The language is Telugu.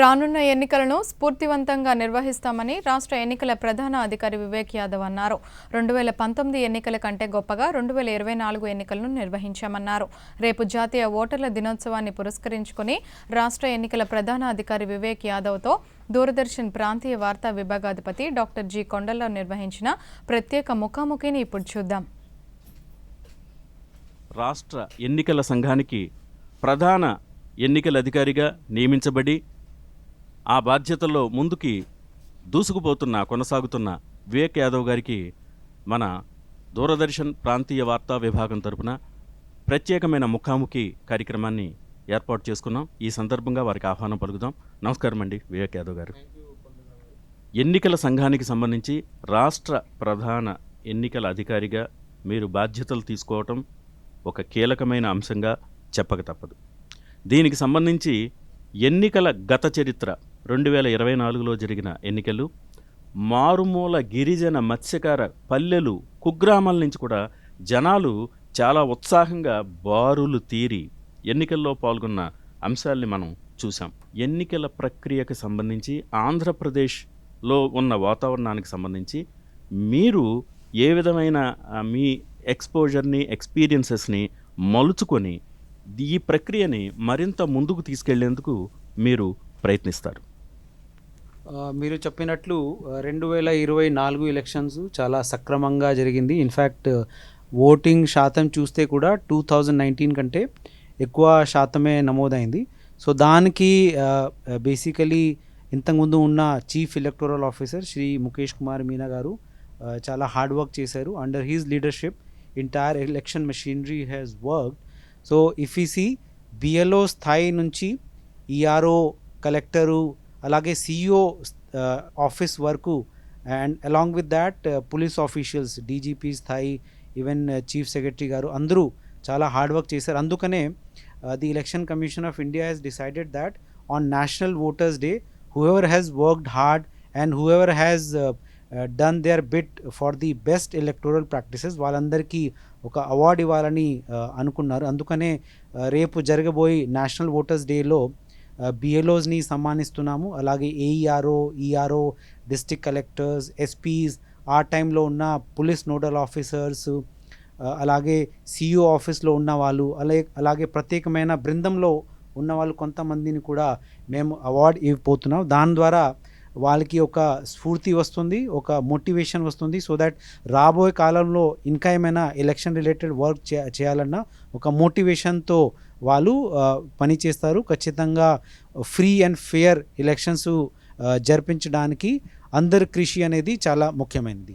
రానున్న ఎన్నికలను స్ఫూర్తివంతంగా నిర్వహిస్తామని రాష్ట్ర ఎన్నికల ప్రధాన అధికారి వివేక్ యాదవ్ అన్నారు. రెండు వేల పంతొమ్మిది ఎన్నికల కంటే గొప్పగా రెండు వేల ఇరవై నాలుగు ఎన్నికలను నిర్వహించామన్నారు. రేపు జాతీయ ఓటర్ల దినోత్సవాన్ని పురస్కరించుకుని రాష్ట్ర ఎన్నికల ప్రధాన అధికారి వివేక్ యాదవ్తో దూరదర్శన్ ప్రాంతీయ వార్తా విభాగాధిపతి డాక్టర్ జి కొండల్లో నిర్వహించిన ప్రత్యేక ముఖాముఖిని ఇప్పుడు చూద్దాం. రాష్ట్ర ఎన్నికల సంఘానికి ప్రధాన ఎన్నికల అధికారిగా నియమించబడి ఆ బాధ్యతల్లో ముందుకి దూసుకుపోతున్న కొనసాగుతున్న వివేక్ యాదవ్ గారికి మన దూరదర్శన్ ప్రాంతీయ వార్తా విభాగం తరపున ప్రత్యేకమైన ముఖాముఖి కార్యక్రమాన్ని ఏర్పాటు చేసుకున్నాం. ఈ సందర్భంగా వారికి ఆహ్వానం పలుకుదాం. నమస్కారం అండి వివేక్ యాదవ్ గారు. ఎన్నికల సంఘానికి సంబంధించి రాష్ట్ర ప్రధాన ఎన్నికల అధికారిగా మీరు బాధ్యతలు తీసుకోవటం ఒక కీలకమైన అంశంగా చెప్పక తప్పదు. దీనికి సంబంధించి ఎన్నికల గత చరిత్ర రెండు వేల ఇరవై నాలుగులో జరిగిన ఎన్నికలు మారుమూల గిరిజన మత్స్యకార పల్లెలు కుగ్రామాల నుంచి కూడా జనాలు చాలా ఉత్సాహంగా బారులు తీరి ఎన్నికల్లో పాల్గొన్న అంశాల్ని మనం చూసాం ఎన్నికల ప్రక్రియకు సంబంధించి ఆంధ్రప్రదేశ్లో ఉన్న వాతావరణానికి సంబంధించి మీరు ఏ విధమైన మీ ఎక్స్పోజర్ని ఎక్స్పీరియన్సెస్ని మలుచుకొని ఈ ప్రక్రియని మరింత ముందుకు తీసుకెళ్ళేందుకు మీరు ప్రయత్నిస్తారు? మీరు చెప్పినట్లు రెండు వేల ఇరవై నాలుగు ఎలక్షన్స్ చాలా సక్రమంగా జరిగింది. ఇన్ఫ్యాక్ట్ ఓటింగ్ శాతం చూస్తే కూడా టూ థౌజండ్ నైన్టీన్ కంటే ఎక్కువ శాతమే నమోదైంది. సో దానికి బేసికలీ ఇంతకుముందు ఉన్న chief electoral officer Shri Mukesh Kumar Meena గారు చాలా హార్డ్ వర్క్ చేశారు. Under his leadership entire election machinery has work so if ఈ బిఎల్ఓ స్థాయి నుంచి ఈఆర్ఓ కలెక్టరు అలాగే సిఇఓ ఆఫీస్ వరకు and along with that police officials DGP స్థాయి ఈవెన్ చీఫ్ సెక్రటరీ గారు అందరూ చాలా హార్డ్ వర్క్ చేశారు. అందుకనే the election commission of India has decided that on national voters day whoever has worked hard and whoever has done their bit for the best electoral practices వాళ్ళందరికీ ఒక అవార్డు ఇవ్వాలని అనుకున్నారు. అందుకనే రేపు జరగబోయే నేషనల్ ఓటర్స్ డేలో బిఎల్ఓస్ని సన్మానిస్తున్నాము. అలాగే AERO ERO district collectors SPs ఆ టైంలో ఉన్న పోలీస్ నోడల్ ఆఫీసర్స్ అలాగే సిఇఓ ఆఫీస్లో ఉన్న వాళ్ళు అలాగే అలాగే ప్రత్యేకమైన బృందంలో ఉన్న వాళ్ళు కొంతమందిని కూడా మేము అవార్డు ఇవ్వబోతున్నాం. దాని ద్వారా వాళ్ళకి ఒక స్ఫూర్తి వస్తుంది ఒక మోటివేషన్ వస్తుంది. సో దట్ రాబోయే కాలంలో ఇంకా ఏమైనా ఎలక్షన్ రిలేటెడ్ వర్క్ చే చేయాలన్నా ఒక మోటివేషన్తో వాళ్ళు పని చేస్తారు. ఖచ్చితంగా ఫ్రీ అండ్ ఫేర్ ఎలక్షన్స్ జరిపించడానికి అందరి కృషి అనేది చాలా ముఖ్యమైనది.